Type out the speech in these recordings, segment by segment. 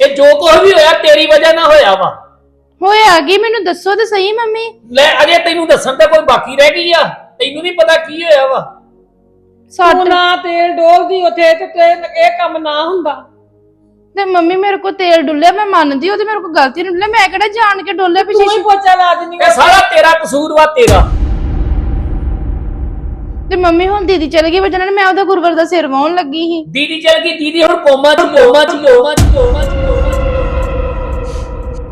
ਇਹ ਜੋ ਕੁਝ ਵੀ ਹੋਇਆ ਤੇਰੀ ਵਜ੍ਹਾ ਨਾਲ ਹੋਇਆ ਵਾ। ਹੋਇਆ ਕੀ? ਮੈਨੂੰ ਦੱਸੋ ਤੇ ਸਹੀ ਮੰਮੀ। ਲੈ ਅਜੇ ਤੈਨੂੰ ਦੱਸਣ ਤੇ ਕੋਈ ਬਾਕੀ ਰਹਿ ਗਈ ਆ। ਤੈਨੂੰ ਨਹੀਂ ਪਤਾ ਕੀ ਹੋਇਆ ਵਾ। ਤੂੰ ਸੱਟ ਨਾ ਤੇਲ ਡੋਲਦੀ ਉੱਥੇ ਤੇ ਤੇ ਇਹ ਕੰਮ ਨਾ ਹੁੰਦਾ। ਤੇ ਮੰਮੀ ਮੇਰੇ ਕੋ ਤੇਲ ਡੁੱਲਿਆ ਮੈਂ ਮੰਨਦੀ ਉਹ ਤੇ ਮੇਰੇ ਕੋ ਗਲਤੀ ਨਹੀਂ ਡੁੱਲਿਆ ਮੈਂ ਕਿਹੜਾ ਜਾਣ ਕੇ ਡੋਲਿਆ ਤੂੰ ਪਿੱਛੇ ਹੀ ਪੋਚਾ ਲਾ ਦਿੰਦੀ ਇਹ ਸਾਰਾ ਤੇਰਾ ਕਸੂਰ ਵਾ ਤੇਰਾ। ਤੇ ਮੰਮੀ ਹੁਣ ਦੀਦੀ ਚਲ ਗਈ ਵਜਣਾ ਮੈਂ ਉਹਦਾ ਗੁਰਵਰ ਦਾ ਸਿਰ ਵਾਉਣ ਲੱਗੀ ਸੀ। ਦੀਦੀ ਚਲ ਗਈ ਦੀਦੀ ਹੁਣ ਕੋਮਾ ਚ ਕੋਮਾ ਚ ਕੋਮਾ ਚ ਕੋਮਾ ਚ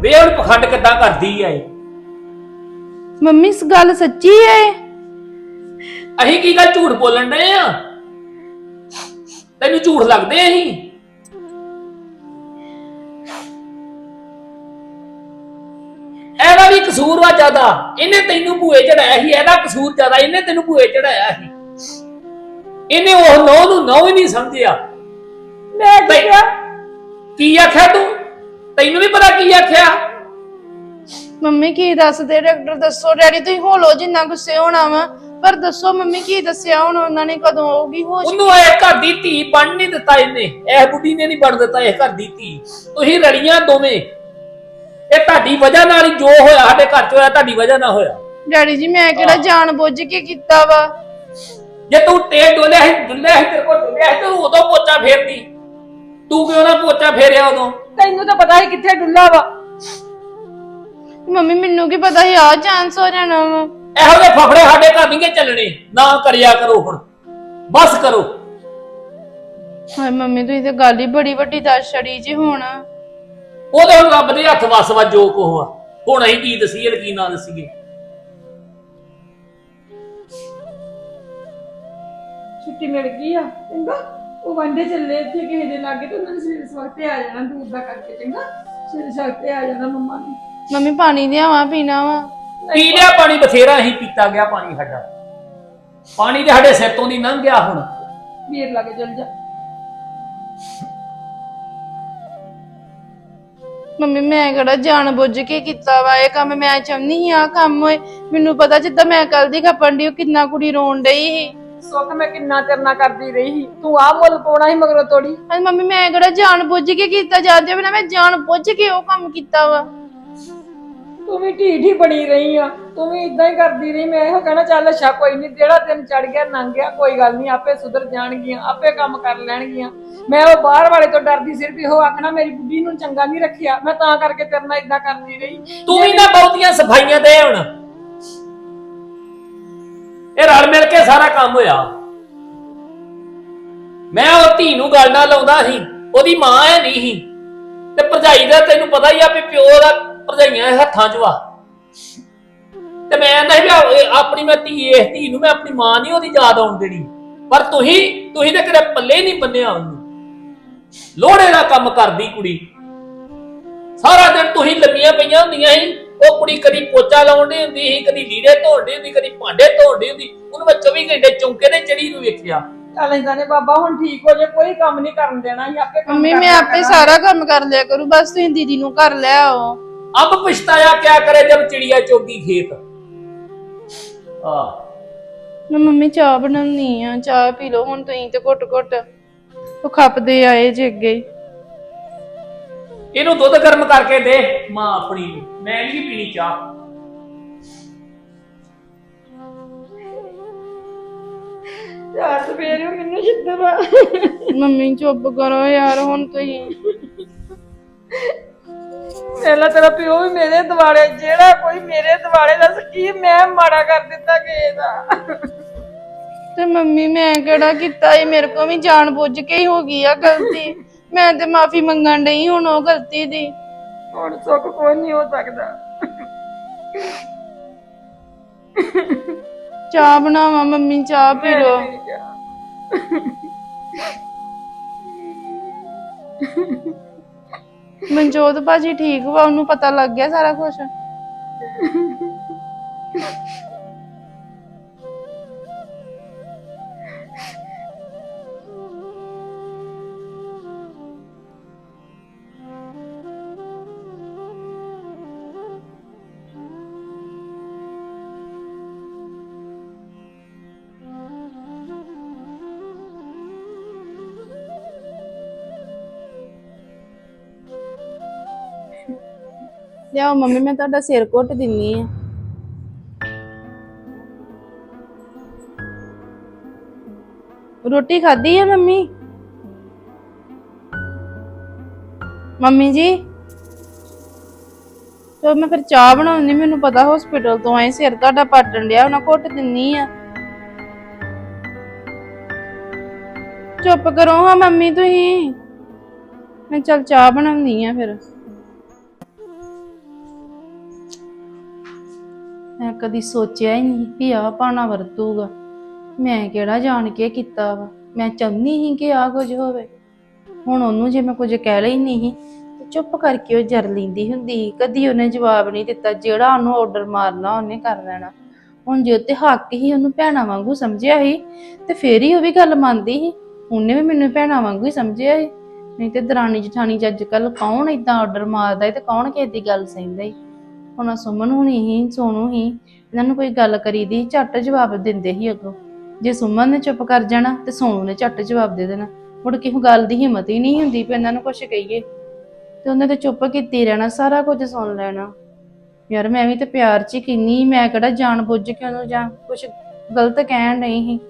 ਵੇ ਹੁਣ ਪਖੰਡ ਕਿੱਦਾਂ ਕਰਦੀ ਇਹ? ਮੰਮੀ ਇਸ ਗੱਲ ਸੱਚੀ ਹੈ ਅਸੀਂ ਕੀ ਗੱਲ ਝੂਠ ਬੋਲਣ ਡਏ ਆ? ਤੈਨੂੰ ਝੂਠ ਲੱਗਦੇ ਅਸੀਂ? ਕਸੂਰ ਵਾ ਜ਼ਿਆਦਾ। ਇਹਨੇ ਤੈਨੂੰ ਭੂਏ ਚੜਾਇਆ ਸੀ ਇਹਦਾ ਕਸੂਰ ਜ਼ਿਆਦਾ ਇਹਨੇ ਤੈਨੂੰ ਭੂਏ ਚੜਾਇਆ ਸੀ। ਇਹਨੇ ਉਹ ਨੌ ਨੂੰ ਨੌ ਹੀ ਨਹੀਂ ਸਮਝਿਆ। ਮੈਂ ਕਿਹਾ? ਕੀ ਆਖਿਆ ਤੂੰ? ਤੈਨੂੰ ਵੀ ਪਤਾ ਕੀ ਆਖਿਆ? ਮੰਮੀ ਕੀ ਦੱਸਦੇ? ਡਾਕਟਰ ਦੱਸੋ ਡੈਡੀ ਤੁਸੀਂ ਹੋਲੋ ਜਿੰਨਾ ਗੁੱਸੇ ਹੋਣਾ ਵਾ। ਪਰ ਦੱਸੋ ਮੰਮੀ ਕੀ ਦੱਸਿਆ ਹੁਣ ਉਹਨਾਂ ਨੇ ਕਦੋਂ ਆਉਗੀ ਹੋਸ਼ ਉਹਨੂੰ ਇਹ ਘਰ ਦੀ ਧੀ ਬਣ ਨਹੀਂ ਦਿੱਤਾ ਇਹਨੇ। ਇਹ ਬੁੱਢੀ ਨੇ ਨਹੀਂ ਬਣ ਦਿੱਤਾ ਇਹ ਘਰ ਦੀ ਧੀ। ਤੁਸੀਂ ਰਲੀਆਂ ਦੋਵੇਂ। ਇਹ ਤੁਹਾਡੀ ਵਜ੍ਹਾ ਨਾਲ ਹੀ ਜੋ ਹੋਇਆ ਸਾਡੇ ਘਰ ਚ ਹੋਇਆ ਤੁਹਾਡੀ ਵਜ੍ਹਾ ਨਾਲ ਹੋਇਆ। ਡੈਡੀ ਜੀ ਮੈਂ ਕਿਹੜਾ ਜਾਣ ਬੁੱਝ ਕੇ ਕੀਤਾ ਵਾ? ਜੇ ਤੂੰ ਟੇ ਡੋਲਿਆ ਸੀ ਡੁੱਲਿਆ ਸੀ ਤੇਰੇ ਕੋਲ ਡੁੱਲਿਆ ਸੀ ਤੂੰ ਉਦੋਂ ਪੋਚਾ ਫੇਰਦੀ। ਤੂੰ ਕਿਉਂ ਨਾ ਪੋਚਾ ਫੇਰਿਆ ਉਦੋਂ? ਤੈਨੂੰ ਤਾਂ ਪਤਾ ਹੀ ਕਿੱਥੇ ਡੁੱਲਾ ਵਾ। ਮੰਮੀ ਮੈਨੂੰ ਕੀ ਪਤਾ ਸੀ ਆ ਚਾਂਸ ਹੋ ਜਾਣਾ ਵਾ। ਇਹੋ ਜਿਹੇ ਫਫੜੇ ਸਾਡੇ ਘਰ ਨਹੀਂ ਚੱਲਣੇ। ਨਾ ਕਰਿਆ ਕਰੋ ਹੁਣ। ਬਸ ਕਰੋ। ਹਾਏ ਮੰਮੀ ਤੁਸੀਂ ਤੇ ਗੱਲ ਹੀ ਬੜੀ ਵੱਡੀ ਦੱਸ ਛੜੀ ਜੀ ਹੁਣ। ਉਹਦੇ ਹੁਣ ਰੱਬ ਦੇ ਹੱਥ ਵਸ ਵਾ ਜੋ ਕੋਹ ਆ। ਹੁਣ ਅਸੀਂ ਕੀ ਦਸੀਏ ਤੇ ਕੀ ਨਾ ਦਸੀਏ। ਛੁੱਟੀ ਮਿਲ ਗਈ ਆ ਚੰਗਾ। ਉਹ ਵਾਂਡੇ ਚੱਲੇ ਇੱਥੇ ਕਿਸੇ ਦੇ ਲਾਗੇ ਤੇ ਉਹਨਾਂ ਨੇ ਸਵੇਰੇ ਸਵਖਤੇ ਆ ਜਾਣਾ ਦੂਰ ਦਾ ਕਰਕੇ ਚੰਗਾ। ਸਵੇਰੇ ਸਵਖਤੇ ਆ ਜਾਣਾ ਮੰਮਾ ਨੇ। ਮੰਮੀ ਪਾਣੀ ਲਿਆਵਾਂ ਪੀਣਾ ਵਾ? ਪੀ ਲਿਆ ਪਾਣੀ ਬਥੇਰਾ ਹੀ ਪੀਤਾ ਗਿਆ ਪਾਣੀ ਸਾਡਾ। ਪਾਣੀ ਤੇ ਸਾਡੇ ਸਿਰ ਤੋਂ ਦੀ ਲੰਘ ਗਿਆ ਹੁਣ। ਵੀਰ ਲਾਗੇ ਚੱਲ ਜਾ। ਮੰਮੀ ਮੈਂ ਕਿਹੜਾ ਜਾਣ ਬੁੱਝ ਕੇ ਕੀਤਾ ਵਾ? ਇਹ ਕੰਮ ਮੈਂ ਚਾਹੁੰਦੀ ਸੀ ਆ ਕੰਮ ਹੋਏ ਮੈਨੂੰ ਪਤਾ ਜਿੱਦਾਂ ਮੈਂ ਕੱਲ ਦੀ ਖਪਣ ਦੀ ਉਹ ਕਿੰਨਾ ਕੁੜੀ ਰੋਣ ਡਈ ਸੀ। ਸੁੱਖ ਮੈਂ ਕਿੰਨਾ ਨਾਲ ਕਰਦੀ ਰਹੀ ਸੀ। ਤੂੰ ਆ ਮੁੱਲ ਪਾਉਣਾ ਸੀ ਮਗਰੋਂ ਤੋੜੀ। ਮੰਮੀ ਮੈਂ ਕਿਹੜਾ ਜਾਣ ਬੁੱਝ ਕੇ ਕੀਤਾ? ਜਾਂਦੇ ਬਿਨਾ ਮੈਂ ਜਾਣ ਬੁੱਝ ਕੇ ਉਹ ਕੰਮ ਕੀਤਾ ਵਾ। ਤੂੰ ਵੀ ਢੀਠ ਹੀ ਬਣੀ ਰਹੀ ਆ। ਤੂੰ ਵੀ ਇਦਾਂ ਹੀ ਕਰਦੀ ਰਹੀ। ਮੈਂ ਇਹੋ ਕਹਿਣਾ ਚੱਲ ਅੱਛਾ, ਕੋਈ ਨਹੀਂ ਜਿਹੜਾ ਦਿਨ ਚੜ ਗਿਆ, ਲੰਘ ਗਿਆ, ਕੋਈ ਗੱਲ ਨਹੀਂ ਆਪੇ ਸੁਧਰ ਜਾਣਗੀਆਂ, ਆਪੇ ਕੰਮ ਕਰ ਲੈਣਗੀਆਂ। ਮੈਂ ਉਹ ਬਾਹਰ ਵਾਲੇ ਤੋਂ ਡਰਦੀ ਸਿਰਫ ਇਹੋ ਆਖਣਾ, ਮੇਰੀ ਬੁੱਢੀ ਨੂੰ ਚੰਗਾ ਨਹੀਂ ਰੱਖਿਆ। ਮੈਂ ਤਾਂ ਕਰਕੇ ਤੇਰੇ ਨਾਲ ਇਦਾਂ ਕਰਦੀ ਰਹੀ। ਤੂੰ ਵੀ ਨਾ ਬਹੁਤੀਆਂ ਸਫਾਈਆਂ ਦੇ ਹੁਣ। ਇਹ ਰਲ ਮਿਲ ਕੇ ਸਾਰਾ ਕੰਮ ਹੋਇਆ। ਮੈਂ ਉਹ ਧੀ ਨੂੰ ਗੱਲ ਨਾਲ ਲਾਉਂਦਾ ਸੀ, ਉਹਦੀ ਮਾਂ ਹੈ ਨਹੀਂ ਸੀ। ਤੇ ਭਰਜਾਈ ਦਾ ਤੈਨੂੰ ਪਤਾ ਹੀ ਆ ਵੀ ਪਿਓ ਦਾ ਭਰਜਾਈਆਂ ਦੇ ਹੱਥਾਂ 'ਚ ਵਾ। ਤੇ ਮੈਂ ਕਹਿੰਦਾ ਸੀ ਵੀ ਆ- ਇਹ ਆਪਣੀ ਮੈਂ ਧੀ ਇਸ ਧੀ ਨੂੰ ਮੈਂ ਆਪਣੀ ਮਾਂ ਨਹੀਂ ਉਹਦੀ ਯਾਦ ਆਉਣ ਦੇਣੀ। ਪਰ ਤੁਸੀਂ ਤੁਸੀਂ ਤਾਂ ਕਿਤੇ ਪੱਲੇ ਨਹੀਂ ਬੰਨਿਆ ਉਹਨੂੰ। ਲੋੜੇ ਦਾ ਕੰਮ ਕਰਦੀ ਕੁੜੀ। ਸਾਰਾ ਦਿਨ ਤੁਸੀਂ ਲੰਮੀਆਂ ਪਈਆਂ ਹੁੰਦੀਆਂ ਸੀ। ਉਹ ਕੁੜੀ ਕਦੀ ਪੋਚਾ ਲਾਉਂਦੀ ਹੁੰਦੀ ਸੀ ਕਦੀ ਲੀੜੇ ਧੋਣਦੀ ਹੁੰਦੀ ਕਦੀ ਭਾਂਡੇ ਧੋਣਦੀ ਹੁੰਦੀ। ਉਹਨੂੰ ਮੈਂ 24 ਘੰਟੇ ਚੌਂਕੇ ਤੇ ਚੜੀ ਨੂੰ ਵੇਖਿਆ। ਚੱਲ ਨੇ ਬਾਬਾ ਹੁਣ ਠੀਕ ਹੋ ਜੇ ਕੋਈ ਕੰਮ ਨਹੀਂ ਕਰਨ ਦੇਣਾ ਹੀ ਆਪੇ ਕੰਮ ਮੰਮੀ ਮੈਂ ਆਪੇ। ਸਾਰਾ ਕੰਮ ਕਰ ਲਿਆ ਕਰੂ ਬਸ ਤੁਸੀਂ ਦੀਦੀ ਨੂੰ ਘਰ ਲੈ ਆਓ। ਅਬ ਪਛਤਾਇਆ ਕਿਆ ਕਰੇ ਜਬ ਚਿੜੀਆ ਚੋਗੀ ਖੇਤ? ਆ ਮੈਂ ਮੰਮੀ ਚਾਹ ਬਣਾਉਣੀ ਆ ਚਾਹ ਪੀ ਲਓ ਹੁਣ ਤੁਸੀਂ ਤੇ ਘੁੱਟ ਘੁੱਟ ਉਹ ਖਪਦੇ ਆਏ ਜੇ ਅੱਗੇ। ਹੀ। ਇਹਨੂੰ ਦੁੱਧ ਗਰਮ ਕਰਕੇ ਦੇ ਮਾਂ ਆਪਣੀ ਨੂੰ। ਮੈਂ ਨਹੀਂ ਪੀਣੀ ਚਾਹ। ਯਾਰ ਸਵੇਰੇ ਮੈਨੂੰ ਛਿੱਤਰ ਮੰਮੀ ਚੁੱਪ ਕਰੋ ਯਾਰ ਹੁਣ ਤੁਸੀਂ ਪਹਿਲਾਂ ਤੇਰਾ ਪਿਓ ਵੀ ਮੇਰੇ ਦਿਵਾਲੇ ਜਿਹੜਾ ਕੋਈ ਮੇਰੇ ਦਿਵਾਲੇ ਦੱਸ ਕੀ ਮੈਂ ਮਾੜਾ ਕਰ ਦਿੱਤਾ ਕਿਸੇ ਦਾ? ਤੇ ਮੰਮੀ ਮੈਂ ਕਿਹੜਾ ਕੀਤਾ ਇਹ ਮੇਰੇ ਕੋ ਵੀ ਜਾਣ ਬੁੱਝ ਕੇ ਹੀ ਹੋ ਗਈ ਆ ਗਲਤੀ। ਮੈਂ ਤੇ ਮਾਫੀ ਮੰਗਣ ਡਈ ਹੁਣ ਉਹ ਗਲਤੀ ਦੀ। ਹੁਣ ਸੁੱਖ ਕੋਈ ਨਹੀਂ ਹੋ ਸਕਦਾ। ਚਾਹ ਬਣਾਵਾਂ ਮੰਮੀ ਚਾਹ ਪੀ ਲਓ ਮਨਜੋਤ ਭਾਜੀ ਠੀਕ ਵਾ ਉਹਨੂੰ ਪਤਾ ਲੱਗ ਗਿਆ ਸਾਰਾ ਕੁਝ ਲਿਆਓ ਮੰਮੀ, ਮੈਂ ਤੁਹਾਡਾ ਸਿਰ ਘੁੱਟ ਦਿੰਨੀ ਆ। ਰੋਟੀ ਖਾਧੀ ਆ ਮੰਮੀ? ਮੰਮੀ ਜੀ? ਤੇ ਮੈਂ ਫਿਰ ਚਾਹ ਬਣਾਉਣੀ, ਮੈਨੂੰ ਪਤਾ ਹਸਪੀਟਲ ਤੋਂ ਆਏ ਸਿਰ ਤੁਹਾਡਾ ਪਾਟਣ ਡਿਆ, ਉਹਨਾਂ ਘੁੱਟ ਦਿੰਨੀ ਆ। ਚੁੱਪ ਕਰੋ ਹਾਂ ਮੰਮੀ ਤੁਸੀਂ। ਮੈਂ ਚਲ ਚਾਹ ਬਣਾਉਣੀ ਆ ਫਿਰ। ਮੈਂ ਕਦੀ ਸੋਚਿਆ ਹੀ ਨਹੀਂ ਵੀ ਆਹ ਪਾਣਾ ਵਰਤੂਗਾ। ਮੈਂ ਕਿਹੜਾ ਜਾਣ ਕੇ ਕੀਤਾ ਵਾ? ਮੈਂ ਚਾਹੁੰਦੀ ਸੀ ਕਿ ਆ ਕੁਝ ਹੋਵੇ। ਹੁਣ ਉਹਨੂੰ ਜੇ ਮੈਂ ਕੁਝ ਕਹਿ ਲਈ ਨਹੀਂ, ਤੇ ਚੁੱਪ ਕਰਕੇ ਉਹ ਜਰ ਲੈਂਦੀ ਹੁੰਦੀ ਸੀ। ਕਦੀ ਉਹਨੇ ਜਵਾਬ ਨਹੀਂ ਦਿੱਤਾ, ਜਿਹੜਾ ਉਹਨੂੰ ਆਰਡਰ ਮਾਰਨਾ ਉਹਨੇ ਕਰ ਲੈਣਾ। ਹੁਣ ਜੇ ਤੇ ਹੱਕ ਹੀ ਉਹਨੂੰ ਭੈਣਾ ਵਾਂਗੂ ਸਮਝਿਆ ਸੀ, ਤੇ ਫੇਰ ਹੀ ਉਹ ਵੀ ਗੱਲ ਮੰਨਦੀ ਸੀ। ਉਹਨੇ ਵੀ ਮੈਨੂੰ ਭੈਣਾ ਵਾਂਗੂ ਹੀ ਸਮਝਿਆ ਸੀ। ਨਹੀਂ ਤੇ ਦਰਾਣੀ ਜਠਾਣੀ ਚ ਅੱਜ ਕੱਲ ਕੌਣ ਇਦਾਂ ਆਰਡਰ ਮਾਰਦਾ ਏ ਤੇ ਕੌਣ ਕਿਸੇ ਦੀ ਗੱਲ ਸਹਿੰਦਾ ਈ ਹੁਣ ਆਹ ਸੁਮਨ ਹੁਣੀ ਹੀ, ਸੋਨੂ ਹੀ, ਇਹਨਾਂ ਨੂੰ ਕੋਈ ਗੱਲ ਕਰੀਦੀ ਝੱਟ ਜਵਾਬ ਦਿੰਦੇ ਹੀ ਅੱਗੋਂ। ਜੇ ਸੁਮਨ ਨੇ ਚੁੱਪ ਕਰ ਜਾਣਾ ਤੇ ਸੋਨੂ ਨੇ ਝੱਟ ਜਵਾਬ ਦੇ ਦੇਣਾ। ਮੁੜ ਕੇ ਉਹ ਗੱਲ ਦੀ ਹਿੰਮਤ ਹੀ ਨਹੀਂ ਹੁੰਦੀ ਵੀ ਇਹਨਾਂ ਨੂੰ ਕੁਝ ਕਹੀਏ। ਤੇ ਉਹਨੇ ਤੇ ਚੁੱਪ ਕੀਤੀ ਰਹਿਣਾ, ਸਾਰਾ ਕੁਝ ਸੁਣ ਲੈਣਾ। ਯਾਰ ਮੈਂ ਵੀ ਤੇ ਪਿਆਰ ਚ ਕਿੰਨੀ, ਮੈਂ ਕਿਹੜਾ ਜਾਣ ਬੁੱਝ ਕੇ ਉਹਨੂੰ ਜਾਂ ਕੁਝ ਗਲਤ ਕਹਿਣ ਨਹੀਂ ਸੀ।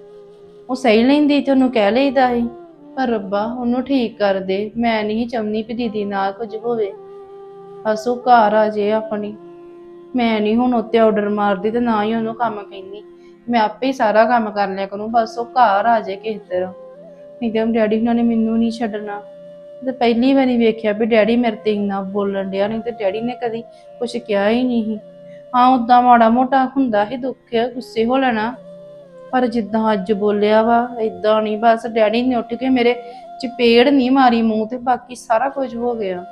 ਉਹ ਸਹੀ ਲੈਂਦੀ ਤੇ ਉਹਨੂੰ ਕਹਿ ਲਈਦਾ ਸੀ। ਪਰ ਰੱਬਾ, ਉਹਨੂੰ ਠੀਕ ਕਰ ਦੇ, ਮੈਂ ਨਹੀਂ ਚਾਹੁੰਦੀ ਵੀ ਦੀਦੀ ਨਾਲ ਕੁਝ ਹੋਵੇ। ਬਸ ਉਹ ਘਰ ਆ ਜੇ ਆਪਣੀ। ਮੈਂ ਨਹੀਂ ਹੁਣ ਉੱਤੇ ਆਰਡਰ ਮਾਰਦੀ ਤੇ ਨਾ ਹੀ ਉਹਨੂੰ ਕੰਮ ਕਹਿੰਦੀ। ਮੈਂ ਆਪੇ ਹੀ ਸਾਰਾ ਕੰਮ ਕਰ ਲਿਆ ਕਰੂੰ, ਬਸ ਉਹ ਘਰ ਆ ਜੇ ਕਿਸੇ ਤਰ੍ਹਾਂ। ਨਹੀਂ ਤੇ ਡੈਡੀ ਉਹਨਾਂ ਨੇ ਮੈਨੂੰ ਨਹੀਂ ਛੱਡਣਾ। ਤੇ ਪਹਿਲੀ ਵਾਰੀ ਵੇਖਿਆ ਵੀ ਡੈਡੀ ਮੇਰੇ ਤੇ ਇੰਨਾ ਬੋਲਣ ਡਿਆ, ਨਹੀਂ ਤੇ ਡੈਡੀ ਨੇ ਕਦੀ ਕੁਝ ਕਿਹਾ ਹੀ ਨਹੀਂ ਸੀ। ਹਾਂ ਉਦਾਂ ਮਾੜਾ ਮੋਟਾ ਹੁੰਦਾ ਹੀ ਦੁੱਖ, ਗੁੱਸੇ ਹੋ ਲੈਣਾ। ਪਰ ਜਿੱਦਾਂ ਅੱਜ ਬੋਲਿਆ ਵਾ ਇਦਾਂ ਨਹੀਂ ਬਸ ਡੈਡੀ ਨੇ ਉੱਠ ਕੇ ਮੇਰੇ ਚਪੇੜ ਨਹੀਂ ਮਾਰੀ ਮੂੰਹ ਤੇ, ਬਾਕੀ ਸਾਰਾ ਕੁਝ ਹੋ ਗਿਆ।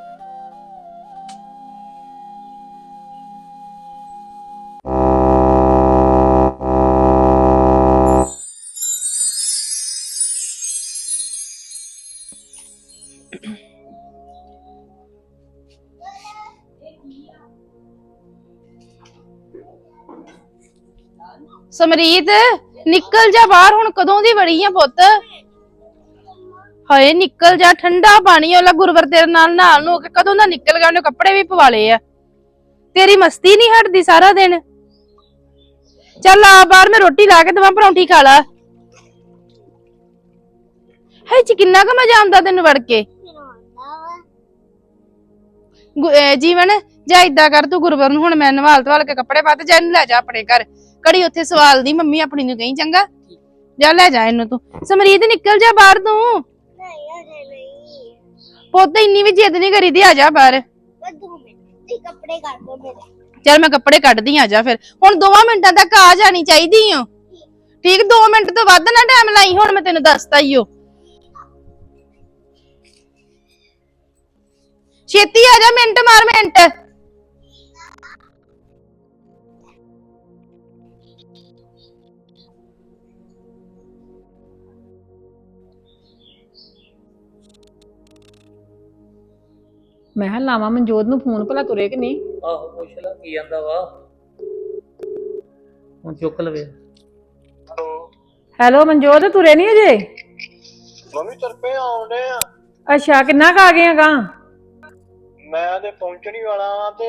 ਸਮਰੀਤ, ਨਿਕਲ ਜਾ ਬਾਹਰ, ਹੁਣ ਕਦੋਂ ਦੀ ਵੜੀ ਆ ਪੁੱਤ? ਹਾਏ, ਨਿਕਲ ਜਾ, ਠੰਡਾ ਪਾਣੀ ਵਾਲਾ ਗੁਰਵਰ ਤੇਰੇ ਨਾਲ ਨਹਾਲ ਨੂੰ, ਕੇ ਕਦੋਂ ਦਾ ਨਿਕਲ ਗਿਆ, ਉਹਨੇ ਕੱਪੜੇ ਵੀ ਪਵਾ ਲਏ ਆ। ਤੇਰੀ ਮਸਤੀ ਨਹੀਂ ਹਟਦੀ ਸਾਰਾ ਦਿਨ। ਚੱਲ ਆ ਬਾਹਰ, ਮੈਂ ਰੋਟੀ ਲਾ ਕੇ ਦਵਾਂ, ਪਰੌਂਠੀ ਖਾ ਲਾ। ਹੈ ਚ ਕਿੰਨਾ ਕੁ ਮਜ਼ਾ ਆਉਂਦਾ ਤੈਨੂੰ ਵੜ ਕੇ। ਗੁ- ਅਹ ਜੀਵਨ, ਜਾ ਇਦਾਂ ਕਰ ਤੂੰ ਗੁਰਵਰ ਨੂੰ, ਹੁਣ ਮੈਂ ਨਵਾਲ ਧਵਾਲ ਕੇ ਕੱਪੜੇ ਪਾ ਤੇ ਜਾ ਇਹਨੂੰ ਲੈ ਜਾ ਆਪਣੇ ਘਰ। ਕੜੀ ਉੱਥੇ ਸਵਾਲ ਦੀ ਮੰਮੀ ਆਪਣੀ ਨੂੰ ਕਹੀਂ ਚੰਗਾ? ਜਾ ਲੈ ਜਾ ਇਹਨੂੰ ਤੂੰ। ਸਮਰੀਤ ਨਿਕਲ ਜਾ ਬਾਹਰ ਤੂੰ। ਨਹੀਂ ਅਜੇ ਨਹੀਂ। ਪੁੱਤ ਇੰਨੀ ਵੀ ਜਿੱਦ ਨਹੀਂ ਕਰੀਦੀ ਆ ਜਾ ਬਾਹਰ। ਬਸ ਦੋ ਮਿੰਟ ਤੇ ਕੱਪੜੇ ਕਰ ਦੋ ਮੇਰੇ। ਚੱਲ ਮੈਂ ਕੱਪੜੇ ਕੱਢਦੀ ਆ ਜਾ ਫਿਰ। ਹੁਣ 2 ਮਿੰਟਾਂ ਤੱਕ ਆ ਜਾਣੀ ਚਾਹੀਦੀ ਓ। ਠੀਕ 2 ਮਿੰਟ ਤੋਂ ਵੱਧ ਨਾ ਟਾਈਮ ਲਾਈ ਹੁਣ ਮੈਂ ਤੈਨੂੰ ਦੱਸਤਾ ਹੀ ਓ। ਛੇਤੀ ਆ ਜਾ ਮਿੰਟ ਮਾਰ ਮਿੰਟ। ਮੈਂ ਕਿਹਾ ਲਾਵਾਂ ਮਨਜੋਤ ਨੂੰ ਫੋਨ ਭਲਾ ਤੁਰੇ ਕਿ ਨਹੀਂ? ਆਹੋ ਪੁੱਛ ਲਾ ਕੀ ਜਾਂਦਾ ਵਾ। ਹੁਣ ਚੁੱਕ ਲਵੇ। ਹੈਲੋ। ਹੈਲੋ ਮਨਜੋਤ ਤੁਰੇ ਨਹੀਂ ਅਜੇ? ਮੰਮੀ ਤਰਪੇ ਆਉਂਦੇ ਆ। ਅੱਛਾ ਕਿੰਨਾ ਕੁ ਆ ਗਏ ਗਾ ਮੈਂ ਤੇ ਪਹੁੰਚਣ ਹੀ ਵਾਲਾ ਵਾਂ ਤੇ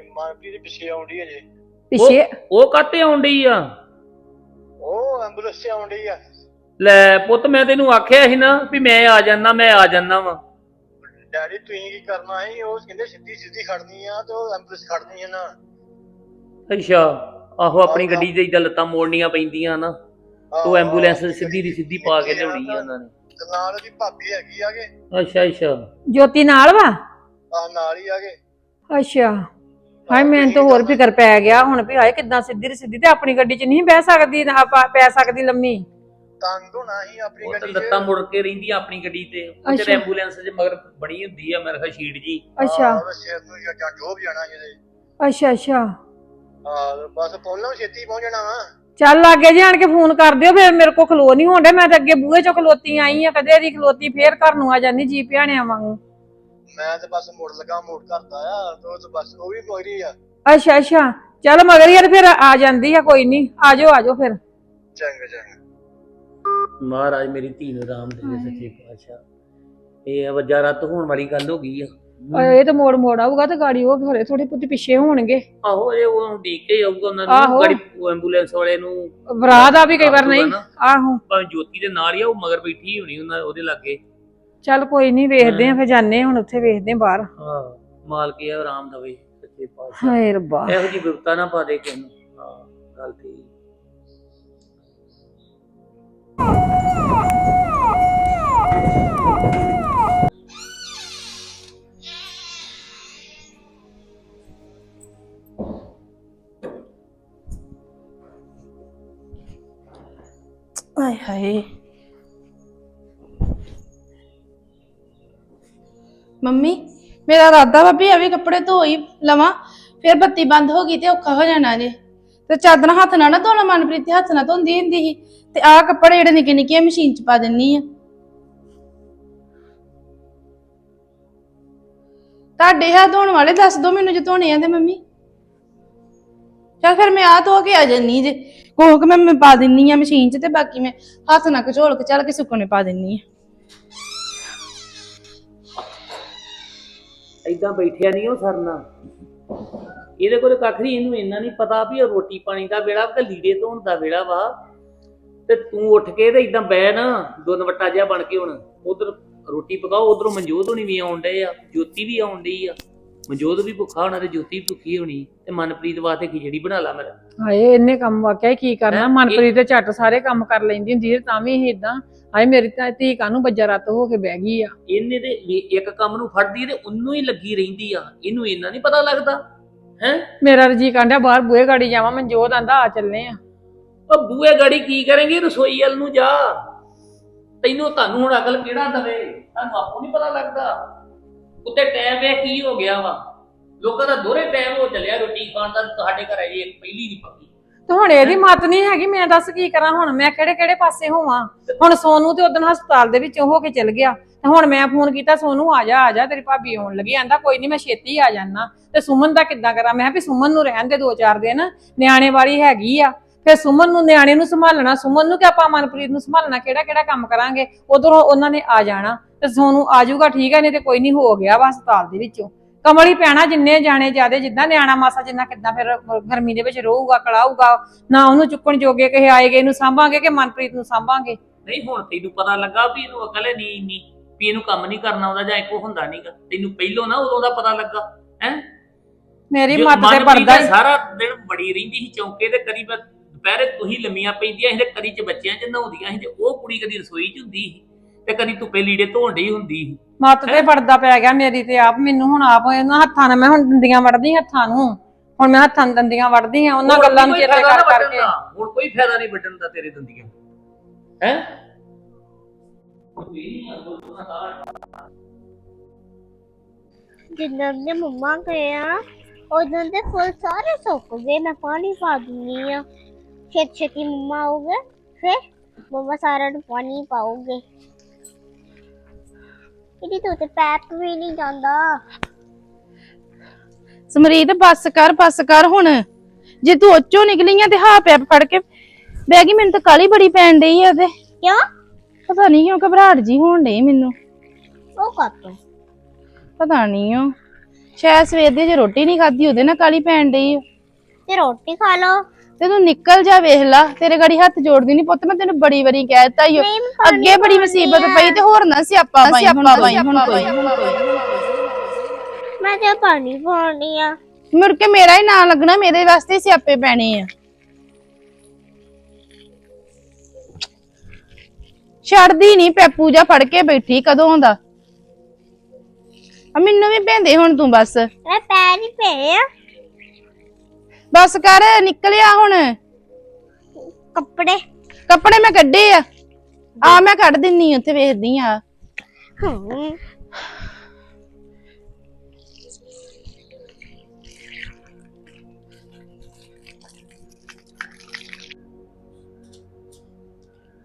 ਮਨਪ੍ਰੀਤ ਦੇ ਪਿੱਛੇ ਆਉਂਦੀ ਅਜੇ। ਪਿੱਛੇ? ਉਹ ਕਾਤੇ ਆਉਂਦੀ ਆ। ਉਹ ਐਂਬੂਲੈਂਸ 'ਚ ਆਉਂਦੀ ਆ। ਲੈ ਪੁੱਤ ਮੈਂ ਤੈਨੂੰ ਆਖਿਆ ਸੀ ਨਾ ਵੀ ਮੈਂ ਆ ਜਾਨਾ ਮੈਂ ਆ ਜਾਨਾ ਵਾ। ਡੈਡੀ ਤੁਸੀਂ ਕੀ ਕਰਨਾ ਸੀ? ਉਹ ਕਹਿੰਦੇ ਸਿੱਧੀ ਸਿੱਧੀ ਖੜਨੀ ਆ ਤੇ ਉਹ ਐਂਬੂਲੈਂਸ ਖੜਨੀ ਆ ਨਾ। ਅੱਛਾ ਆਹੋ ਆਪਣੀ ਗੱਡੀ ਦੇ ਇਦਾਂ ਲੱਤਾਂ ਮੋੜਨੀਆਂ ਪੈਂਦੀਆਂ ਨਾ। ਉਹ ਐਂਬੂਲੈਂਸ ਸਿੱਧੀ ਦੀ ਸਿੱਧੀ ਪਾ ਕੇ ਲਿਆਉਣੀ ਆ ਉਹਨਾਂ ਨੇ। ਤੇ ਨਾਲ ਉਹਦੀ ਭਾਬੀ ਹੈਗੀ ਆਗੇ ਅੱਛਾ ਅੱਛਾ। ਜੋਤੀ ਨਾਲ ਵਾ? ਆ ਨਾਲ ਹੀ ਆਗੇ ਅੱਛਾ। ਹਾਏ ਮੈਨੂੰ ਤਾਂ ਹੋਰ ਫਿਕਰ ਪੈ ਗਿਆ। ਹੁਣ ਵੀ ਹਾਏ ਕਿੱਦਾਂ ਸਿੱਧੀ ਦੀ ਸਿੱਧੀ ਤੇ ਆਪਣੀ ਗੱਡੀ 'ਚ ਨਹੀਂ ਬਹਿ ਸਕਦੀ ਨਾ ਪਾ- ਪੈ ਸਕਦੀ ਲੰਮੀ। ਤੰਗ ਹੋਣਾ ਹੀ ਆਪਣੀ ਉਹ ਤਾਂ ਗੱਡੀ 'ਚ। ਲੱਤਾਂ ਮੁੜ ਕੇ ਰਹਿੰਦੀਆਂ ਆਪਣੀ ਗੱਡੀ ਤੇ। ਉਹ ਅੱਛਾ। ਐਂਬੂਲੈਂਸ 'ਚ ਮਗਰ ਬਣੀ ਹੁੰਦੀ ਆ ਮੇਰੇ ਖਿਆਲ ਸ਼ੀਟ ਜੀ। ਅੱਛਾ। ਹਾਂ, ਉਹਦੇ ਸਿਰ ਨੂੰ ਜਾਂ ਜਾਂ ਜੋ ਵੀ ਜਾਣਾ ਇਹਦੇ ਅੱਛਾ ਅੱਛਾ। ਹਾਂ ਬਸ ਪਹੁੰਚਣਾ ਛੇਤੀ ਪਹੁੰਚ ਜਾਣਾ ਵਾ। ਚੱਲ ਲਾਗੇ ਜਾਣ ਕੇ ਫੋਨ ਕਰ ਦਿਓ ਫਿਰ ਮੇਰੇ ਕੋ ਖਲੋ ਨਹੀਂ ਹੋਣਦੇ ਮੈਂ ਤਾਂ ਅੱਗੇ ਬੂਹੇ 'ਚੋਂ ਖਲੋਤੀ ਆਈ ਆ ਕਦੇ ਦੀ ਖਲੋਤੀ ਫੇਰ ਘਰ ਨੂੰ ਆ ਜਾਂਦੀ ਜੀ ਭਿਆਣਿਆਂ ਵਾਂਗੂ। ਮੈਂ ਤੇ ਬਸ ਮੋੜ ਲਗਾ ਮੋੜ ਕਰਦਾ ਆ ਤੇ ਉਹ ਤੇ ਬਸ ਉਹ ਵੀ ਮੋਰੀ ਆ। ਅੱਛਾ ਅੱਛਾ। ਚੱਲ ਮਗਰ ਯਾਰ ਫਿਰ ਆ ਜਾਂਦੀ ਆ ਕੋਈ ਨਹੀਂ। ਆ ਜਾਓ ਆ ਜਾਓ ਫਿਰ। ਚੰਗਾ ਚੰਗਾ। ਮਹਾਰਾਜ ਮੇਰੀ ਧੀ ਨੂੰ ਰਾਮ ਦੇ ਸੱਚੇ ਪਾਤਸ਼ਾਹ। ਇਹ ਵਜਾ ਰੱਤ ਹੋਣ ਵਾਲੀ ਗੱਲ ਹੋ ਗਈ ਆ। ਇਹ ਤੇ ਮੋੜ ਮੋੜ ਆਊਗਾ ਤੇ ਗਾੜੀ ਉਹ ਘਰੇ ਥੋੜੀ ਪੁੱਤੀ ਪਿੱਛੇ ਹੋਣਗੇ। ਆਹੋ ਇਹ ਉਹ ਦੇਖ ਕੇ ਜਾਊਗਾ ਉਹਨਾਂ ਆਹੋ। ਨੂੰ ਗਾੜੀ ਐਂਬੂਲੈਂਸ ਵਾਲੇ ਨੂੰ। ਬਰਾਤ ਆ ਵੀ ਕਈ ਵਾਰ ਆਊਗਾ ਨਹੀਂ। ਆਹੋ। ਭਾਵੇਂ ਜੋਤੀ ਦੇ ਨਾਲ ਹੀ ਆ ਉਹ ਮਗਰ ਬੈਠੀ ਹੋਣੀ ਉਹਨਾਂ ਉਹਦੇ ਲਾਗੇ। ਚੱਲ ਕੋਈ ਨਹੀਂ ਵੇਖਦੇ ਆ ਫਿਰ ਆ ਹੁਣ ਉੱਥੇ ਵੇਖਦੇ ਆ ਬਾਹਰ। ਹਾਂ ਮਾਲਕ ਇਹ ਆਰਾਮ ਦਵੇ ਸੱਚੇ ਪਾਤਸ਼ਾਹ। ਹਾਏ ਰੱਬਾ। ਇਹੋ ਜੀ ਬਿਪਤਾ ਨਾ ਪਾ ਦੇ ਕਿਸੇ ਨੂੰ। ਹਾਂ ਗੱਲ ਠੀਕ। ਹਾਏ। ਮੰਮੀ, ਮੇਰਾ ਇਰਾਦਾ ਵਾ ਵੀ ਇਹ ਵੀ ਕੱਪੜੇ ਧੋ ਹੀ ਲਵਾਂ, ਫਿਰ ਬੱਤੀ ਬੰਦ ਹੋ ਗਈ ਤੇ ਔਖਾ ਹੋ ਜਾਣਾ ਜੇ। ਤੇ ਚਾਦਰਾਂ ਹੱਥ ਨਾਲ ਨਾ ਧੋਣਾ ਮਨਪ੍ਰੀਤ ਤੇ ਹੱਥ ਨਾਲ ਧੋਂਦੀ ਹੁੰਦੀ ਸੀ। ਤੇ ਆਹ ਕੱਪੜੇ ਜਿਹੜੇ ਨਿੱਕੇ ਨਿੱਕੇ ਮਸ਼ੀਨ 'ਚ ਪਾ ਦਿੰਨੀ ਆ। ਤੁਹਾਡੇ ਹੱਥ ਧੋਣ ਵਾਲੇ ਦੱਸ ਦੋ ਮੈਨੂੰ ਜੇ ਧੋਣੇ ਆ ਤੇ ਮੰਮੀ। ਚੱਲ ਫਿਰ ਮੈਂ ਆ ਧੋ ਕੇ ਆ ਜੰਨੀ ਜੇ। ਕੋਹ ਕਿ ਮੈਂ ਪਾ ਦਿੰਨੀ ਆ ਮਸ਼ੀਨ 'ਚ ਤੇ ਬਾਕੀ ਮੈਂ ਹੱਥ ਨਾਲ ਘਚੋਲ ਕੇ ਚੱਲ ਕੇ ਸੁੱਕਣੇ ਪਾ ਦਿੰਨੀ ਆ। ਐਦਾਂ ਬੈਠਿਆ ਨਹੀਂ ਉਹ ਸਰਨਾ ਇਹਦੇ ਕੋਲ ਕੱਖ ਨਹੀਂ ਇਹਨੂੰ ਇੰਨਾ ਨਹੀਂ ਪਤਾ ਵੀ ਇਹ ਰੋਟੀ ਪਾਣੀ ਦਾ ਵੇਲਾ ਤੇ ਲੀੜੇ ਧੋਣ ਦਾ ਵੇਲਾ ਵਾ। ਤੇ ਤੂੰ ਉੱਠ ਕੇ ਤੇ ਇਦਾਂ ਬਹਿ ਨਾ ਦੋ ਨਵਟਾ ਜਿਹਾ ਬਣ ਕੇ ਹੁਣ। ਉਧਰ ਰੋਟੀ ਪਕਾਓ, ਉਧਰੋਂ ਮਨਜੋਤ ਹੋਣੀ ਵੀ ਆਉਣ ਡਏ ਆ, ਜੋਤੀ ਵੀ ਆਉਣ ਡਈ ਆ। ਮਨਜੋਤ ਵੀ ਭੁੱਖਾ ਹੋਣਾ ਤੇ ਜੋਤੀ ਵੀ ਭੁੱਖੀ ਹੋਣੀ ਤੇ ਮਨਪ੍ਰੀਤ ਵਾਸਤੇ ਖਿਚੜੀ ਬਣਾ ਲਾ ਮੇਰਾ। ਹਾਏ ਇੰਨੇ ਕੰਮ ਵਾਕਿਆ ਕੀ ਕਰਨਾ? ਮਨਪ੍ਰੀਤ ਤੇ ਝੱਟ ਸਾਰੇ ਕੰਮ ਕਰ ਲੈਂਦੀ ਹੁੰਦੀ ਸੀ ਤਾਂ ਵੀ ਇਹ ਇਦਾਂ ਹਾਏ ਮੇਰੀ ਤਾਂ ਧੀ ਕਾਨੂੰ ਬੱਜਾ ਰੱਤ ਹੋ ਕੇ ਬਹਿ ਗਈ ਆ? ਇਹਨੇ ਤੇ ਵੀ ਇੱਕ ਕੰਮ ਨੂੰ ਫੜਦੀ ਤੇ ਉਹਨੂੰ ਹੀ ਲੱਗੀ ਰਹਿੰਦੀ ਆ। ਇਹਨੂੰ ਇੰਨਾ ਨਹੀਂ ਪਤਾ ਲੱਗਦਾ ਹੈ? ਮੇਰਾ ਰਜੀ ਕਾਂਡਿਆ ਬਾਹਰ ਬੂਹੇ ਗਾੜੀ ਜਾਵਾਂ ਮਨਜੋਤ ਆਂਦਾ ਆ ਚੱਲੇ ਆ। ਉਹ ਬੂਏ ਗਾੜੀ ਕੀ ਕਰਾਂਗੇ? ਰਸੋਈ ਵੱਲ ਨੂੰ ਜਾ। ਤੈਨੂੰ ਤੁਹਾਨੂੰ ਹੁਣ ਅਕਲ ਕਿਹੜਾ ਦਵੇ? ਤੁਹਾਨੂੰ ਆਪੋ ਨਹੀਂ ਪਤਾ ਲੱਗਦਾ। ਉੱਤੇ ਟਾਈਮ ਵੇ ਕੀ ਹੋ ਗਿਆ ਵਾ। ਲੋਕਾਂ ਦਾ ਦੋਰੇ ਟਾਈਮ ਹੋ ਚੱਲਿਆ ਰੋਟੀ ਖਾਣ ਦਾ ਤੁਹਾਡੇ ਘਰ ਆਈ ਇੱਕ ਪਹਿਲੀ ਨਹੀਂ ਪੱਕੀ। ਤੇ ਹੁਣ ਇਹਦੀ ਮਤ ਨਹੀਂ ਹੈਗੀ, ਮੈਂ ਦੱਸ ਕੀ ਕਰਾਂ ਹੁਣ? ਮੈਂ ਕਿਹੜੇ ਕਿਹੜੇ ਪਾਸੇ ਹੋਵਾਂ? ਹੁਣ ਸੋਨੂ ਤੇ ਉਦੋਂ ਹਸਪਤਾਲ ਦੇ ਵਿੱਚ ਹੋ ਕੇ ਚਲ ਗਿਆ। ਤੇ ਹੁਣ ਮੈਂ ਫੋਨ ਕੀਤਾ, ਸੋਨੂ, ਆ ਜਾ ਆ ਜਾ, ਤੇਰੀ ਭਾਬੀ ਆਉਣ ਲੱਗੀ। ਆਂਦਾ, ਕੋਈ ਨਹੀਂ, ਮੈਂ ਛੇਤੀ ਆ ਜਾਣਾ ਤੇ ਸੁਮਨ ਦਾ ਕਿੱਦਾਂ ਕਰਾਂ? ਮੈਂ ਕਿਹਾ ਵੀ ਸੁਮਨ ਨੂੰ ਰਹਿਣ ਦੇ ਦੋ ਚਾਰ ਦਿਨ, ਨਿਆਣੇ ਵਾਲੀ ਹੈਗੀ ਆ। ਫਿਰ ਸੁਮਨ ਨੂੰ ਨਿਆਣੇ ਨੂੰ ਸੰਭਾਲਣਾ, ਸੁਮਨ ਨੂੰ ਕਿ ਆਪਾਂ ਮਨਪ੍ਰੀਤ ਨੂੰ ਸੰਭਾਲਣਾ ਕਿਹੜਾ ਕਿਹੜਾ ਕੰਮ ਕਰਾਂਗੇ? ਉਧਰੋਂ ਉਹਨਾਂ ਨੇ ਆ ਜਾਣਾ। ਤੇ ਸੋਨੂ ਆ ਜਾਊਗਾ ਠੀਕ ਹੈ ਨਹੀਂ ਤੇ ਕੋਈ ਨਹੀਂ ਹੋ ਗਿਆ ਵਾ ਹਸਪਤਾਲ ਦੇ ਵਿੱਚੋਂ। ਕਮਲੀ ਪੈਣਾ ਜਿੰਨੇ ਜਾਣੇ ਜਿਆਦੇ ਜਿੱਦਾਂ ਨਿਆਣਾ ਮਾਸਾ ਜਿੰਨਾ ਕਿੱਦਾਂ ਫਿਰ ਗਰਮੀ ਦੇ ਵਿੱਚ ਰਹੂਗਾ ਕੜਾਊਗਾ ਨਾ ਉਹਨੂੰ ਚੁੱਕਣ ਜੋਗੇ ਕਿਸੇ ਆਏਗੇ ਇਹਨੂੰ ਸਾਂਭਾਂਗੇ ਕਿ ਮਨਪ੍ਰੀਤ ਨੂੰ ਸਾਂਭਾਂਗੇ? ਨਹੀਂ ਹੁਣ ਤੈਨੂੰ ਪਤਾ ਲੱਗਾ ਵੀ ਇਹਨੂੰ ਅਕਲ ਹੈ ਨਹੀਂ ਇੰਨੀ ਵੀ ਇਹਨੂੰ ਕੰਮ ਨਹੀਂ ਕਰਨਾ ਆਉਂਦਾ ਜਾਂ ਇੱਕੋ ਹੁੰਦਾ ਨਹੀਂਗਾ ਤੈਨੂੰ ਪਹਿਲੋਂ ਨਾ ਉਦੋਂ ਦਾ ਪਤਾ ਲੱਗਾ ਹੈ? ਮੇਰੀ ਮੱਤ ਤੇ ਪੜਦਾ ਹੀ ਸਾਰਾ ਦਿਨ ਬੜੀ ਰਹਿੰਦੀ ਸੀ ਚੌਂਕੇ ਤੇ ਕਦੀ ਦੁਪਹਿਰੇ ਤੁਸੀਂ ਲੰਮੀਆਂ ਪੈਂਦੀਆਂ ਸੀ ਤੇ ਕਦੀ ਚ ਬੱਚਿਆਂ ਚ ਨਹਾਉਂਦੀਆਂ ਸੀ ਤੇ ਉਹ ਕੁੜੀ ਕਦੀ ਰਸੋਈ ਚ ਹੁੰਦੀ ਸੀ। ਤੇ ਕਦੀ ਧੁੱਪੇ ਲੀੜੇ ਧੋਣ ਡਈ ਹੁੰਦੀ ਸੀ। ਮੱਤ ਤੇ ਪੜਦਾ ਪੈ ਗਿਆ ਮੇਰੀ ਤੇ ਆਪ ਮੈਨੂੰ ਹੁਣ ਆਪ ਇਹਨਾਂ ਹੱਥਾਂ ਨਾਲ ਮੈਂ ਹੁਣ ਦੰਦੀਆਂ ਵੜਦੀ ਹੱਥਾਂ ਨੂੰ। ਹੁਣ ਮੈਂ ਹੱਥਾਂ ਨਾਲ ਦੰਦੀਆਂ ਵੜਦੀ ਆ ਉਹਨਾਂ ਹੁਣ ਗੱਲਾਂ ਨੂੰ ਕੋਈ ਚੇਤੇ ਫਾਇਦਾ ਕਰ ਨਾ ਕਰਕੇ। ਵੱਢਣ ਦਾ। ਹੁਣ ਕੋਈ ਫਾਇਦਾ ਨਹੀਂ ਵੱਢਣ ਦਾ ਤੇਰੇ ਦੰਦੀਆਂ ਹੈ? ਜਿੱਦਾਂ ਦੇ ਮੰਮਾ ਗਏ ਆ ਉਦੋਂ ਦੇ ਫੁੱਲ ਸਾਰੇ ਸੁੱਕ ਗਏ ਮੈਂ ਪਾਣੀ ਪਾ ਦਿੰਨੀ ਆ ਛੇਤੀ ਛੇਤੀ ਮੰਮਾ ਆਉਗੇ ਫਿਰ ਮੰਮਾ ਸਾਰਿਆਂ ਨੂੰ ਪਾਣੀ ਪਾਉਗੇ ਇਹਦੀ ਤੋਂ ਤੇ ਪੈਪ ਵੀ ਨਹੀਂ ਜਾਂਦਾ। ਸਮਰੀਤ ਬੱਸ ਕਰ ਬੱਸ ਕਰ ਹੁਣ। ਜੇ ਤੂੰ ਉੱਚੋਂ ਨਿਕਲੀ ਆ ਤੇ ਹਾਂ ਪੈਪ ਫੜ ਕੇ ਬਹਿ ਗਈ ਮੈਨੂੰ ਤਾਂ ਕਾਲੀ ਬੜੀ ਪੈਣ ਡਈ ਆ ਤੇ। ਕਿਉਂ? ਪਤਾ ਨਹੀਂ ਕਿਉਂ ਘਬਰਾਹਟ ਜੀ ਹੋਣ ਡਈ ਮੈਨੂੰ। ਉਹ ਕਾਤੋਂ ਪਤਾ ਨਹੀਂ ਉਹ ਸ਼ਾਇਦ ਸਵੇਰ ਦੀ ਜੇ ਰੋਟੀ ਨਹੀਂ ਖਾਧੀ ਉਹਦੇ ਨਾਲ ਕਾਲੀ ਪੈਣ ਡਈ ਆ। ਤੇ ਰੋਟੀ ਖਾ ਲਓ। ਤੇ ਤੂੰ ਨਿਕਲ ਜਾ ਵੇਖ ਲਾ ਤੇਰੇ ਗਾੜੀ ਹੱਥ ਜੋੜਦੀ ਨਹੀਂ ਪੁੱਤ ਮੈਂ ਤੈਨੂੰ ਬੜੀ ਵਾਰੀ ਕਹਿ ਦਿੱਤਾ ਈ ਓ। ਨਹੀਂ, ਮੈਂ ਪਾਣੀ ਅੱਗੇ ਬੜੀ ਮੁਸੀਬਤ ਪਈ ਤੇ ਹੋਰ ਨਾ ਸਿਆਪਾ ਪਾਈ ਹੁਣ ਕੋਈ ਮੈਂ ਤੇ ਪਾਣੀ ਪਾਉਣੀ ਆ। ਮੁੜ ਕੇ ਮੇਰਾ ਹੀ ਨਾਂ ਲੱਗਣਾ ਮੇਰੇ ਵਾਸਤੇ ਹੀ ਸਿਆਪੇ ਪੈਣੇ ਆ। ਛੱਡਦੀ ਨਹੀਂ ਪੈਪੂ ਜਾ ਫੜ ਕੇ ਬੈਠੀ ਕਦੋਂ ਦਾ। ਆ ਮੈਨੂੰ ਵੀ ਭੇਂਦੇ ਹੁਣ ਤੂੰ ਬਸ। ਮੈਂ ਪੈਰ ਹੀ ਪਏ ਆ। ਬਸ ਕਰ ਨਿਕਲਿਆ ਹੁਣ। ਕੱਪੜੇ। ਕੱਪੜੇ ਮੈਂ ਕੱਢੇ ਆ। ਆ ਮੈਂ ਕੱਢ ਦਿੰਨੀ ਉੱਥੇ ਵੇਖਦੀ ਆ। ਹੂੰ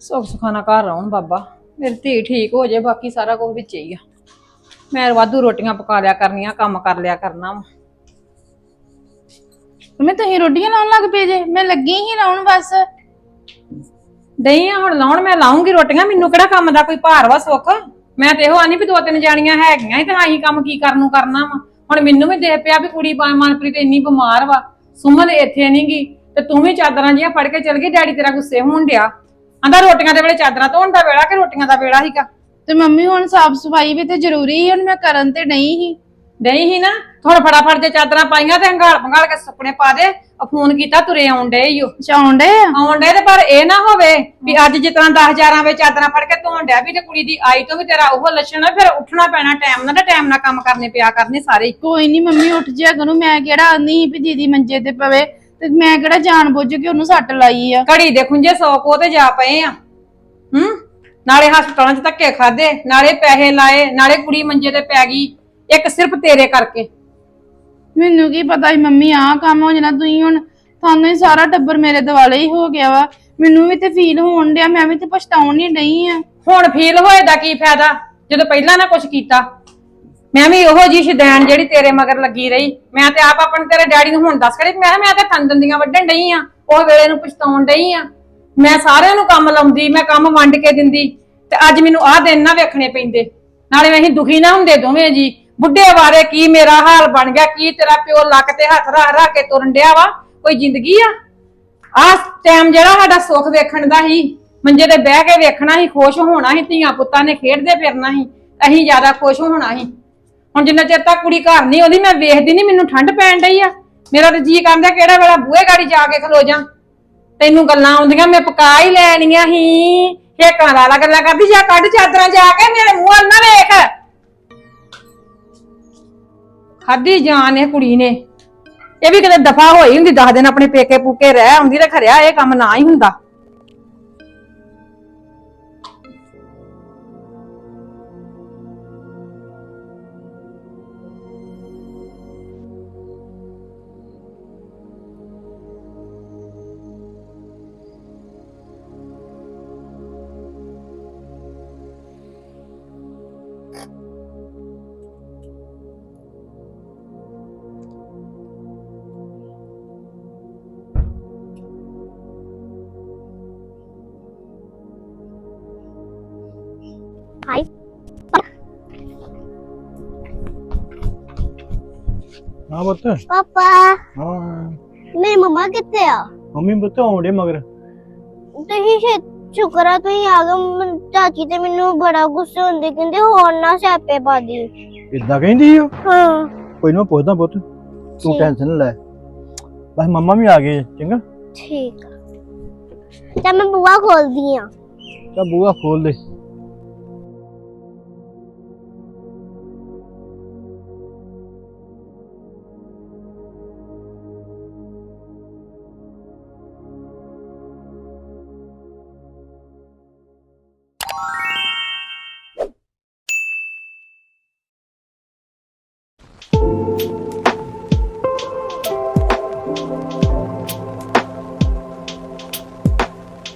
ਸੁੱਖ ਸੁਖਾਨਾ ਘਰ ਰਹਣ ਬਾਬਾ। ਮੇਰੀ ਧੀ ਠੀਕ ਹੋ ਜਾਏ ਬਾਕੀ ਸਾਰਾ ਕੁਝ ਵਿੱਚ ਹੀ ਆ। ਮੈਂ ਵਾਧੂ ਰੋਟੀਆਂ ਪਕਾ ਲਿਆ ਕਰਨੀਆਂ ਕੰਮ ਕਰ ਲਿਆ ਕਰਨਾ ਵਾ। ਮੈਂ ਤੁਸੀਂ ਰੋਟੀਆਂ ਲਾਉਣ ਲੱਗ ਪਏ ਜੇ ਮੈਂ ਲੱਗੀ ਹੀ ਲਾਉਣ ਬਸ। ਆ ਹੁਣ ਲਾਉਣ ਮੈਂ ਲਾਉਂਗੀ ਰੋਟੀਆਂ ਮੈਨੂੰ ਕਿਹੜਾ ਕੰਮ ਦਾ ਕੋਈ ਭਾਰ ਵਾ ਸੁੱਖ? ਮੈਂ ਤੇ ਇਹੋ ਆਨੀ ਵੀ ਦੋ ਤਿੰਨ ਜਾਣੀਆਂ ਹੈਗੀਆਂ ਸੀ ਤੇ ਅਸੀਂ ਕੰਮ ਕੀ ਕਰਨ ਨੂੰ ਕਰਨਾ ਵਾ? ਹੁਣ ਮੈਨੂੰ ਵੀ ਦੇਖ ਪਿਆ ਵੀ ਕੁੜੀ ਪਾ ਮਨਪ੍ਰੀਤ ਇੰਨੀ ਬਿਮਾਰ ਵਾ ਸੁਮਨ ਇੱਥੇ ਨੀ ਗੀ ਤੇ ਤੂੰ ਵੀ ਚਾਦਰਾਂ ਜੀਆਂ ਫੜ ਕੇ ਚਲ ਗਈ ਡੈਡੀ ਤੇਰਾ ਗੁੱਸੇ ਹੋਣ ਡਿਆ। ਆਂਦਾ ਰੋਟੀਆਂ ਦੇ ਵੇਲੇ ਚਾਦਰਾਂ ਧੋਣ ਦਾ ਵੇਲਾ ਕਿ ਰੋਟੀਆਂ ਦਾ ਵੇਲਾ ਸੀਗਾ? ਤੇ ਮੰਮੀ ਹੁਣ ਸਾਫ਼ ਸਫ਼ਾਈ ਵੀ ਤੇ ਜ਼ਰੂਰੀ ਹੀ ਹੁਣ ਮੈਂ ਕਰਨ ਤੇ ਨਹੀਂ ਹੀ ਨਹੀਂ ਹੀ ਨਾ ਹੁਣ ਫਟਾਫਟ ਜੇ ਚਾਦਰਾਂ ਪਾਈਆਂ ਤੇ ਹੰਗਾਲ ਭੰਗਾਲ ਕੇ ਸੁੱਕਣੇ ਪਾ ਦੇ ਉਹ ਫੋਨ ਕੀਤਾ ਤੁਰੇ ਆਉਣ ਡੇ ਈ ਓ। ਚਾਉਂਦੇ ਆ? ਆਉਣ ਡੇ ਤੇ ਪਰ ਇਹ ਨਾ ਹੋਵੇ ਵੀ ਅੱਜ ਜਿਸ ਤਰ੍ਹਾਂ 10000 ਵਿੱਚ ਚਾਦਰਾਂ ਫੜ ਕੇ ਧੋਣ ਡਿਆ ਵੀ ਤੇ ਕੁੜੀ ਦੀ ਆਈ ਤੋਂ ਵੀ ਤੇਰਾ ਉਹ ਲੱਛਣ ਆ ਫਿਰ ਉੱਠਣਾ ਪੈਣਾ ਟਾਈਮ ਨਾਲ ਤੇ ਟਾਈਮ ਨਾਲ ਕੰਮ ਕਰਨੇ ਪਿਆ ਕਰਨੇ ਸਾਰੇ। ਕੋਈ ਨਹੀਂ ਮੰਮੀ ਉੱਠ ਜਿਆ ਕਰੂੰ। ਮੈਂ ਕਿਹੜਾ ਸੀ ਵੀ ਦੀਦੀ ਮੰਜੇ ਤੇ ਪਵੇ ਤੇ ਮੈਂ ਕਿਹੜਾ ਜਾਣ ਬੁੱਝ ਕੇ ਉਹਨੂੰ ਸੱਟ ਲਾਈ ਆ। ਘੜੀ ਦੇ ਖੁੰਝੇ ਸੌ ਕੋ ਤੇ ਜਾ ਪਏ ਆ। ਹੂੰ? ਨਾਲੇ ਹਸਪਤਾਲਾਂ 'ਚ ਧੱਕੇ ਖਾਦੇ ਨਾਲੇ ਪੈਸੇ ਲਾਏ ਨਾਲੇ ਕੁੜੀ ਮੰਜੇ ਤੇ ਪੈ ਗਈ। ਇੱਕ ਸਿਰਫ ਤੇਰੇ ਕਰਕੇ। ਮੈਨੂੰ ਕੀ ਪਤਾ ਸੀ ਮੰਮੀ ਆਹ ਕੰਮ ਹੋ ਜਾਣਾ ਤੁਸੀਂ ਹੁਣ ਤੁਹਾਨੂੰ ਹੀ ਸਾਰਾ ਟੱਬਰ ਮੇਰੇ ਦਿਵਾਲੇ ਹੀ ਹੋ ਗਿਆ ਵਾ। ਮੈਨੂੰ ਵੀ ਤੇ ਫੀਲ ਹੋਣ ਡਿਆ ਮੈਂ ਵੀ ਤੇ ਪਛਤਾਉਣ ਹੀ ਡਈ ਆ। ਹੁਣ ਫੀਲ ਹੋਏ ਦਾ ਕੀ ਫਾਇਦਾ? ਜਦੋਂ ਪਹਿਲਾਂ ਨਾ ਕੁਝ ਕੀਤਾ। ਮੈਂ ਵੀ ਉਹੋ ਜੀ ਸ਼ਦੈਨ ਜਿਹੜੀ ਤੇਰੇ ਮਗਰ ਲੱਗੀ ਰਹੀ। ਮੈਂ ਤੇ ਆਪ ਆਪਣੇ ਤੇਰੇ ਡੈਡੀ ਨੂੰ ਹੁਣ ਦੱਸ ਕਰੀ ਮੈਂ ਕਿਹਾ ਮੈਂ ਤੇ ਥੰਨ ਦੰਦੀਆਂ ਵੱਢਣ ਡਈ ਆ ਉਹ ਵੇਲੇ ਨੂੰ ਪਛਤਾਉਣ ਡਈ ਆ। ਮੈਂ ਸਾਰਿਆਂ ਨੂੰ ਕੰਮ ਲਾਉਂਦੀ ਮੈਂ ਕੰਮ ਵੰਡ ਕੇ ਦਿੰਦੀ। ਤੇ ਅੱਜ ਮੈਨੂੰ ਆਹ ਦਿਨ ਨਾ ਵੇਖਣੇ ਪੈਂਦੇ। ਨਾਲੇ ਅਸੀਂ ਦੁਖੀ ਨਾ ਹੁੰਦੇ ਦੋਵੇਂ ਜੀ। ਬੁੱਢੇ ਬਾਰੇ ਕੀ ਮੇਰਾ ਹਾਲ ਬਣ ਗਿਆ? ਕੀ ਤੇਰਾ ਪਿਓ ਲੱਕ ਤੇ ਹੱਥ ਰੱਖ ਰੱਖ ਕੇ ਤੁਰਨ ਡਿਆ ਵਾ? ਕੋਈ ਜ਼ਿੰਦਗੀ ਆ? ਆਹ ਟਾਈਮ ਜਿਹੜਾ ਸਾਡਾ ਸੁੱਖ ਵੇਖਣ ਦਾ ਸੀ, ਮੰਜੇ ਤੇ ਬਹਿ ਕੇ ਵੇਖਣਾ ਸੀ, ਖੁਸ਼ ਹੋਣਾ ਸੀ, ਧੀਆਂ ਪੁੱਤਾਂ ਨੇ ਖੇਡਦੇ ਫਿਰਨਾ ਸੀ, ਅਸੀਂ ਜ਼ਿਆਦਾ ਖੁਸ਼ ਹੋਣਾ ਸੀ। ਹੁਣ ਜਿੰਨਾ ਚਿਰ ਤੱਕ ਕੁੜੀ ਘਰ ਨਹੀਂ ਆਉਂਦੀ, ਮੈਂ ਵੇਖਦੀ ਨਹੀਂ ਮੈਨੂੰ ਠੰਡ ਪੈਣ ਡਈ ਆ। ਮੇਰਾ ਤੇ ਜੀ ਕਰਦਾ, ਕਿਹੜਾ ਵੇਲਾ ਬੂਹੇ ਗਾੜੀ ਜਾ ਕੇ ਖਲੋ ਜਾ। ਤੈਨੂੰ ਗੱਲਾਂ ਆਉਂਦੀਆਂ, ਮੈਂ ਪਕਾ ਹੀ ਲੈਣੀਆਂ ਹੀ ਹੇਕਾਂ ਲਾ ਗੱਲਾਂ ਕਰਦੀ, ਜਾ ਕੱਢ ਚਾਦਰਾਂ ਜਾ ਕੇ ਮੇਰੇ ਮੂੰਹ ਵੱਲ ਨਾ ਵੇਖ। ਖਾਦੀ ਜਾਨ ਇਹ ਕੁੜੀ ਨੇ। ਇਹ ਵੀ ਕਿਤੇ ਦਫਾ ਹੋਈ ਹੁੰਦੀ, ਦਸ ਦਿਨ ਆਪਣੇ ਪੇਕੇ ਪੂਕੇ ਰਹਿ ਹੁੰਦੀ ਤੇ ਖਰਿਆ ਇਹ ਕੰਮ ਨਾ ਹੀ ਹੁੰਦਾ। ਹਾਂ ਪੁੱਤ ਪਾਪਾ ਹਾਂ ਮੇਰੀ ਮੰਮਾ ਕਿੱਥੇ ਆ ਮੰਮੀ ਪੁੱਤ ਆਉਂਦੇ ਮਗਰ ਤੁਸੀਂ ਸ਼ੁ- ਸ਼ੁਕਰ ਆ ਤੁਸੀਂ ਆ ਗਏ ਮਨ- ਚਾਚੀ ਤੇ ਮੈਨੂੰ ਬੜਾ ਗੁੱਸੇ ਹੁੰਦੇ ਕਹਿੰਦੇ ਹੋਰ ਨਾ ਸਿਆਪੇ ਪਾ ਦੀ ਇਦਾਂ ਕਹਿੰਦੀ ਹੋ ਹਾਂ ਕੋਈ ਨਾ ਮੈਂ ਪੁੱਛਦਾ ਪੁੱਤ ਤੂੰ ਠੀਕ। ਟੈਨਸ਼ਨ ਨਾ ਲੈ ਬਸ ਮੰਮਾ ਵੀ ਆ ਗਏ ਚੰਗਾ ਠੀਕ ਆ ਤਾਂ ਮੈਂ ਬੁਆ ਖੋਲਦੀ ਆ ਤਾਂ ਬੂਹਾ ਖੋਲ ਦੇ